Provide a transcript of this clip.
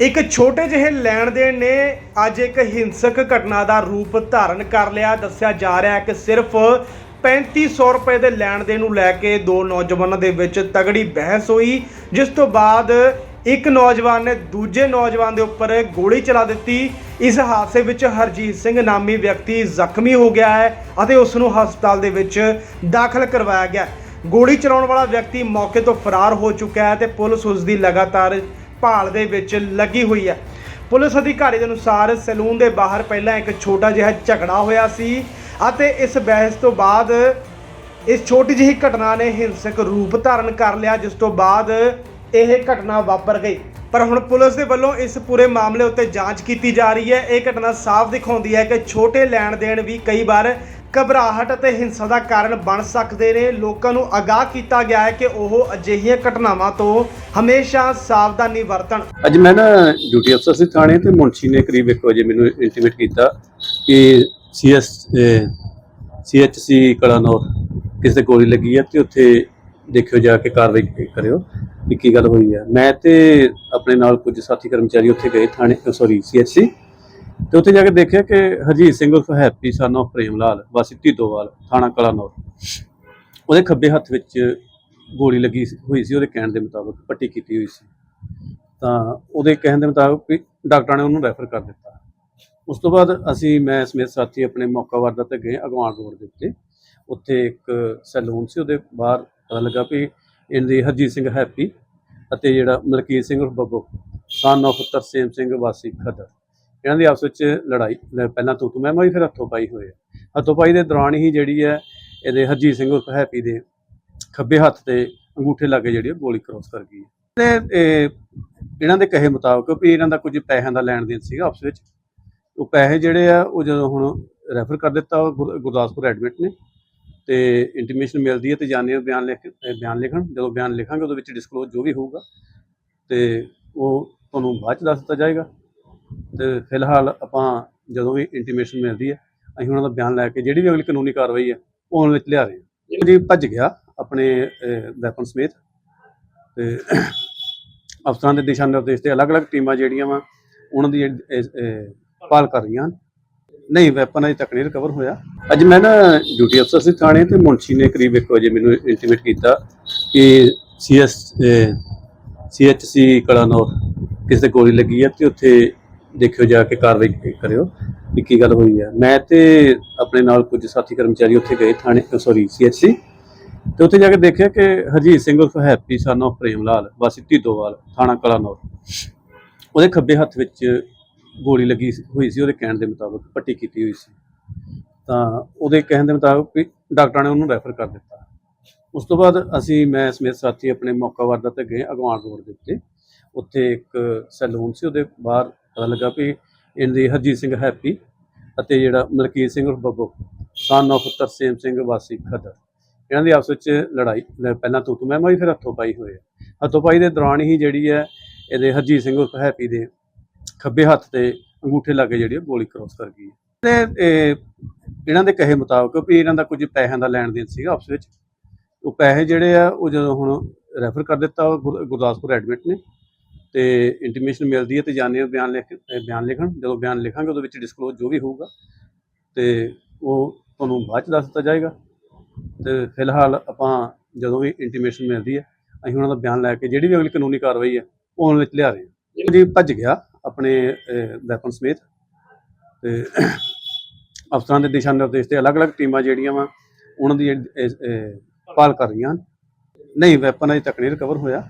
ਇੱਕ ਛੋਟੇ ਜਿਹੇ ਲੈਣ ਦੇਣ ਨੇ ਅੱਜ ਇੱਕ ਹਿੰਸਕ ਘਟਨਾ ਦਾ ਰੂਪ ਧਾਰਨ ਕਰ ਲਿਆ। ਦੱਸਿਆ ਜਾ ਰਿਹਾ ਹੈ ਕਿ ਸਿਰਫ 3500 ਰੁਪਏ ਦੇ ਲੈਣ ਦੇਣ ਨੂੰ ਲੈ ਕੇ ਦੋ ਨੌਜਵਾਨਾਂ ਦੇ ਵਿੱਚ ਤਗੜੀ ਬਹਿਸ ਹੋਈ, ਜਿਸ ਤੋਂ ਬਾਅਦ ਇੱਕ ਨੌਜਵਾਨ ਨੇ ਦੂਜੇ ਨੌਜਵਾਨ ਦੇ ਉੱਪਰ ਗੋਲੀ ਚਲਾ ਦਿੱਤੀ। ਇਸ ਹਾਦਸੇ ਵਿੱਚ ਹਰਜੀਤ ਸਿੰਘ ਨਾਮੀ ਵਿਅਕਤੀ ਜ਼ਖਮੀ ਹੋ ਗਿਆ ਹੈ ਅਤੇ ਉਸ ਨੂੰ ਹਸਪਤਾਲ ਦੇ ਵਿੱਚ ਦਾਖਲ ਕਰਵਾਇਆ ਗਿਆ। ਗੋਲੀ ਚਲਾਉਣ ਵਾਲਾ ਵਿਅਕਤੀ ਮੌਕੇ ਤੋਂ ਫਰਾਰ ਹੋ ਚੁੱਕਾ ਹੈ ਤੇ ਪੁਲਿਸ ਉਸ ਦੀ ਲਗਾਤਾਰ ਭਾਲ ਦੇ ਵਿੱਚ ਲੱਗੀ ਹੋਈ ਹੈ। ਪੁਲਿਸ ਅਧਿਕਾਰੀ ਦੇ ਅਨੁਸਾਰ ਸੈਲੂਨ ਦੇ ਬਾਹਰ ਪਹਿਲਾਂ ਇੱਕ ਛੋਟਾ ਜਿਹਾ ਝਗੜਾ ਹੋਇਆ ਸੀ ਅਤੇ ਇਸ ਬਹਿਸ ਤੋਂ ਬਾਅਦ ਇਸ ਛੋਟੀ ਜਿਹੀ ਘਟਨਾ ਨੇ ਹਿੰਸਕ ਰੂਪ ਧਾਰਨ ਕਰ ਲਿਆ, ਜਿਸ ਤੋਂ ਬਾਅਦ ਇਹ ਘਟਨਾ ਵਾਪਰ ਗਈ। ਪਰ ਹੁਣ ਪੁਲਿਸ ਦੇ ਵੱਲੋਂ ਇਸ ਪੂਰੇ ਮਾਮਲੇ ਉੱਤੇ ਜਾਂਚ ਕੀਤੀ ਜਾ ਰਹੀ ਹੈ। ਇਹ ਘਟਨਾ ਸਾਫ਼ ਦਿਖਾਉਂਦੀ ਹੈ ਕਿ ਛੋਟੇ ਲੈਣ ਦੇਣ ਵੀ ਕਈ ਵਾਰ ਘਬਰਾਹਟ ਅਤੇ ਹਿੰਸਾ ਦਾ ਕਾਰਨ ਬਣ ਸਕਦੇ ਨੇ। ਲੋਕਾਂ ਨੂੰ ਆਗਾਹ ਕੀਤਾ ਗਿਆ ਹੈ ਕਿ ਉਹ ਅਜਿਹੀਆਂ ਘਟਨਾਵਾਂ ਤੋਂ ਹਮੇਸ਼ਾ ਸਾਵਧਾਨੀ ਵਰਤਣ। ਅੱਜ ਮੈਂ ਨਾ ਡਿਊਟੀ ਅਫਸਰ ਸੀ ਥਾਣੇ ਤੇ ਮੁਨਸ਼ੀ ਨੇ ਕਰੀਬ 1 ਵਜੇ ਮੈਨੂੰ ਇੰਟੀਮੇਟ ਕੀਤਾ ਕਿ ਸੀਐਸ ਸੀਐਚਸੀ ਕਲਾਨੌਰ ਕਿਸੇ ਦੇ ਗੋਲੀ ਲੱਗੀ ਹੈ ਤੇ ਉੱਥੇ ਦੇਖਿਓ ਜਾ ਕੇ ਕਾਰਵਾਈ ਕਰਿਓ ਵੀ ਕੀ ਗੱਲ ਹੋਈ ਹੈ। ਮੈਂ ਤੇ ਆਪਣੇ ਨਾਲ ਕੁਝ ਸਾਥੀ ਕਰਮਚਾਰੀ ਉੱਥੇ ਗਏ ਥਾਣੇ ਸੌਰੀ ਸੀਐਚਸੀ ਤੇ ਉੱਥੇ ਜਾ ਕੇ ਦੇਖਿਆ ਕਿ ਹਰਜੀਤ ਸਿੰਘ ਉਰਫ ਹੈਪੀ ਸਨ of ਪ੍ਰੇਮ ਲਾਲ ਵਾਸੀ ਢੀਦੋਵਾਲ ਥਾਣਾ ਕਲਾਨੌਰ। ਉਹਦੇ ਖੱਬੇ ਹੱਥ ਵਿੱਚ ਗੋਲੀ ਲੱਗੀ ਹੋਈ ਸੀ, ਉਹਦੇ ਕਹਿਣ ਦੇ ਮੁਤਾਬਕ ਪੱਟੀ ਕੀਤੀ ਹੋਈ ਸੀ। ਤਾਂ ਉਹਦੇ ਕਹਿਣ ਦੇ ਮੁਤਾਬਕ ਵੀ ਡਾਕਟਰਾਂ ਨੇ ਉਹਨੂੰ ਰੈਫਰ ਕਰ ਦਿੱਤਾ। ਉਸ ਤੋਂ ਬਾਅਦ ਅਸੀਂ, ਮੈਂ, ਸਮੇਤ ਸਾਥੀ ਆਪਣੇ ਮੌਕਾ ਵਾਰਦਾਤ ਤੇ ਗਏ ਅਗਵਾਨ ਰੋਡ ਦੇ ਉੱਤੇ। ਉੱਥੇ ਇੱਕ ਸੈਲੂਨ ਸੀ, ਉਹਦੇ ਬਾਹਰ ਪਤਾ ਲੱਗਾ ਵੀ ਇਹਦੀ ਹਰਜੀਤ ਸਿੰਘ ਹੈਪੀ ਅਤੇ ਜਿਹੜਾ ਮਲਕੀਤ ਸਿੰਘ ਉਰਫ ਬੱਬੂ ਸਨ of ਤਰਸੇਮ ਸਿੰਘ, ਵਾਸੀ ਖਦਰ। ਇਹਨਾਂ ਦੀ ਆਪਸ ਵਿੱਚ ਲੜਾਈ ਪਹਿਲਾਂ ਤੂੰ ਤੂੰ, ਮੈਂ ਮੈਂ ਫਿਰ ਹੱਥੋਂ ਪਾਈ ਹੋਏ ਆ। ਹੱਥੋਂ ਪਾਈ ਦੇ ਦੌਰਾਨ ਹੀ ਜਿਹੜੀ ਹੈ, ਇਹਦੇ ਹਰਜੀਤ ਸਿੰਘ ਉਰਫ ਹੈਪੀ ਦੇ ਖੱਬੇ ਹੱਥ ਤੇ ਅੰਗੂਠੇ ਲਾਗੇ ਜਿਹੜੀ ਉਹ ਗੋਲੀ ਕ੍ਰੋਸ ਕਰ ਗਈ ਤੇ ਇਹ ਇਹਨਾਂ ਦੇ ਕਹੇ ਮੁਤਾਬਕ ਵੀ ਇਹਨਾਂ ਦਾ ਕੁਝ ਪੈਸਿਆਂ ਦਾ ਲੈਣ ਦੇਣ ਸੀਗਾ ਆਪਸ ਵਿੱਚ। ਉਹ ਪੈਸੇ ਜਿਹੜੇ ਆ, ਉਹ ਜਦੋਂ ਹੁਣ ਰੈਫਰ ਕਰ ਦਿੱਤਾ ਗੁਰ- ਗੁਰਦਾਸਪੁਰ ਐਡਮਿਟ ਨੇ। ਤੇ ਇੰਟੀਮੇਸ਼ਨ ਮਿਲਦੀ ਹੈ ਤੇ ਜਾਣੇ ਬਿਆਨ ਲਿਖ ਬਿਆਨ ਲਿਖਣ, ਜਦੋਂ ਬਿਆਨ ਲਿਖਾਂਗੇ ਉਹਦੇ ਵਿੱਚ ਡਿਸਕਲੋਜ਼ ਜੋ ਵੀ ਹੋਊਗਾ। ਤੇ ਉਹ ਤੁਹਾਨੂੰ ਬਾਅਦ ਚ ਦੱਸ ਦਿੱਤਾ ਜਾਏਗਾ। ਤੇ ਫਿਲਹਾਲ ਆਪਾਂ ਜਦੋਂ ਵੀ ਇੰਟੀਮੇਸ਼ਨ ਮਿਲਦੀ ਹੈ, ਅਸੀਂ ਉਹਨਾਂ ਦਾ ਬਿਆਨ ਲੈ ਕੇ ਜਿਹੜੀ ਵੀ ਅਗਲੀ ਕਾਨੂੰਨੀ ਕਾਰਵਾਈ ਹੈ, ਉਹ ਉਹਨਾਂ ਵਿੱਚ ਲਿਆ ਰਹੇ ਹਾਂ। ਜੀ ਭੱਜ ਗਿਆ ਆਪਣੇ ਵੈਪਨ ਸਮੇਤ ਤੇ ਅਫਸਰਾਂ ਦੇ ਦਿਸ਼ਾ ਨਿਰਦੇਸ਼ ਤੇ ਅਲੱਗ-ਅਲੱਗ ਟੀਮਾਂ ਜਿਹੜੀਆਂ ਵਾ, ਉਹਨਾਂ ਦੀ ਇਹ- ਭਾਲ ਕਰ ਰਹੀਆਂ ਹਨ। ਨਹੀਂ ਵੈਪਨ ਅਜੇ ਤੱਕ ਨਹੀਂ ਰਿਕਵਰ ਹੋਇਆ। ਅੱਜ ਮੈਂ ਨਾ ਡਿਊਟੀ ਅਫਸਰ ਸੀ ਥਾਣੇ ਤੇ ਮੁੰਸ਼ੀ ਨੇ ਕਰੀਬ 1 ਵਜੇ ਮੈਨੂੰ ਇੰਟੀਮੇਟ ਕੀਤਾ ਕਿ ਸੀਐਸ ਸੀਐਚਸੀ ਕਲਾਨੌਰ ਕਿਸੇ ਗੋਲੀ ਲੱਗੀ ਹੈ ਤੇ ਉੱਥੇ ਦੇਖਿਓ ਜਾ ਕੇ ਕਾਰਵਾਈ ਕਰਿਓ ਵੀ ਕੀ ਗੱਲ ਹੋਈ ਹੈ ਮੈਂ ਤੇ ਆਪਣੇ ਨਾਲ ਕੁਝ ਸਾਥੀ ਕਰਮਚਾਰੀ ਉੱਥੇ ਗਏ ਥਾਣੇ ਸੌਰੀ ਸੀਐਚਸੀ ਤੇ ਉੱਥੇ ਜਾ ਕੇ ਦੇਖਿਆ ਕਿ ਹਰਜੀਤ ਸਿੰਘ ਉਰਫ ਹੈਪੀ ਸਨ of ਪ੍ਰੇਮ ਲਾਲ ਵਾਸੀ ਢੀਦੋਵਾਲ ਥਾਣਾ ਕਲਾਨੌਰ। ਉਹਦੇ ਖੱਬੇ ਹੱਥ ਵਿੱਚ ਗੋਲੀ ਲੱਗੀ ਹੋਈ ਸੀ, ਉਹਦੇ ਕਹਿਣ ਦੇ ਮੁਤਾਬਕ ਪੱਟੀ ਕੀਤੀ ਹੋਈ ਸੀ। ਤਾਂ ਉਹਦੇ ਕਹਿਣ ਦੇ ਮੁਤਾਬਕ ਵੀ ਡਾਕਟਰਾਂ ਨੇ ਉਹਨੂੰ ਰੈਫਰ ਕਰ ਦਿੱਤਾ। ਉਸ ਤੋਂ ਬਾਅਦ ਅਸੀਂ, ਮੈਂ ਸਮੇਤ ਸਾਥੀ ਆਪਣੇ ਮੌਕਾ ਵਾਰਦਾਤ ਤੇ ਗਏ, ਅਗਵਾਨ ਰੋਡ ਦੇ ਉੱਤੇ। ਉੱਥੇ ਇੱਕ ਸੈਲੂਨ ਸੀ, ਉਹਦੇ ਬਾਹਰ ਪਤਾ ਲੱਗਾ ਵੀ ਇਹਦੀ ਹਰਜੀਤ ਸਿੰਘ ਹੈਪੀ ਅਤੇ ਜਿਹੜਾ ਮਲਕੀਤ ਸਿੰਘ ਉਰਫ ਬੱਬੂ ਸਨ of ਤਰਸੇਮ ਸਿੰਘ ਵਾਸੀ ਖਦਰ। ਇਹਨਾਂ ਦੀ ਆਪਸ ਵਿੱਚ ਲੜਾਈ ਪਹਿਲਾਂ ਤੂੰ ਤੂੰ ਮੈਂ ਮੈਂ ਫਿਰ ਹੱਥੋਂ ਪਾਈ ਹੋਏ ਆ। ਹੱਥੋਂ ਪਾਈ ਦੇ ਦੌਰਾਨ ਹੀ ਜਿਹੜੀ ਹੈ, ਇਹਦੇ ਹਰਜੀਤ ਸਿੰਘ ਉਰਫ ਹੈਪੀ ਦੇ ਖੱਬੇ ਹੱਥ ਤੇ ਅੰਗੂਠੇ ਲਾਗੇ ਜਿਹੜੀ ਉਹ ਗੋਲੀ ਕ੍ਰੋਸ ਕਰ ਗਈ ਤੇ, ਇਹ ਇਹਨਾਂ ਦੇ ਕਹੇ ਮੁਤਾਬਕ ਵੀ ਇਹਨਾਂ ਦਾ ਕੁਝ ਪੈਸਿਆਂ ਦਾ ਲੈਣ ਦੇਣ ਸੀਗਾ ਆਪਸ ਵਿੱਚ। ਉਹ ਪੈਸੇ ਜਿਹੜੇ ਆ, ਉਹ ਜਦੋਂ ਹੁਣ ਰੈਫਰ ਕਰ ਦਿੱਤਾ ਗੁਰ- ਗੁਰਦਾਸਪੁਰ ਐਡਮਿਟ ਨੇ। ਤੇ ਇੰਟੀਮੇਸ਼ਨ ਮਿਲਦੀ ਹੈ ਤੇ ਜਾਣੇ ਬਿਆਨ ਲਿਖ ਬਿਆਨ ਲਿਖਣ। ਜਦੋਂ ਬਿਆਨ ਲਿਖਾਂਗੇ, ਉਹਦੇ ਵਿੱਚ ਡਿਸਕਲੋਜ਼ ਜੋ ਵੀ ਹੋਊਗਾ, ਤੇ ਉਹ ਤੁਹਾਨੂੰ ਬਾਅਦ ਚ ਦੱਸ ਦਿੱਤਾ ਜਾਏਗਾ। ਤੇ ਫਿਲਹਾਲ ਆਪਾਂ ਜਦੋਂ ਵੀ ਇੰਟੀਮੇਸ਼ਨ ਮਿਲਦੀ ਹੈ, ਅਸੀਂ ਉਹਨਾਂ ਦਾ ਬਿਆਨ ਲੈ ਕੇ ਜਿਹੜੀ ਵੀ ਅਗਲੀ ਕਾਨੂੰਨੀ ਕਾਰਵਾਈ ਹੈ, ਉਹ ਉਹਨਾਂ ਵਿੱਚ ਲਿਆ ਰਹੇ ਹਾਂ। ਉਹ ਜੀ, ਭੱਜ ਗਿਆ ਆਪਣੇ ਵੈਪਨ ਸਮੇਤ। ਤੇ ਅਫਸਰਾਂ ਦੇ ਦਿਸ਼ਾ ਨਿਰਦੇਸ਼ ਤੇ ਅਲੱਗ-ਅਲੱਗ ਟੀਮਾਂ ਜਿਹੜੀਆਂ ਵਾ, ਉਹਨਾਂ ਦੀ ਇਹ- ਭਾਲ ਕਰ ਰਹੀਆਂ ਹਨ। ਨਹੀਂ ਵੈਪਨ ਅਜੇ ਤੱਕ ਨਹੀਂ ਰਿਕਵਰ ਹੋਇਆ।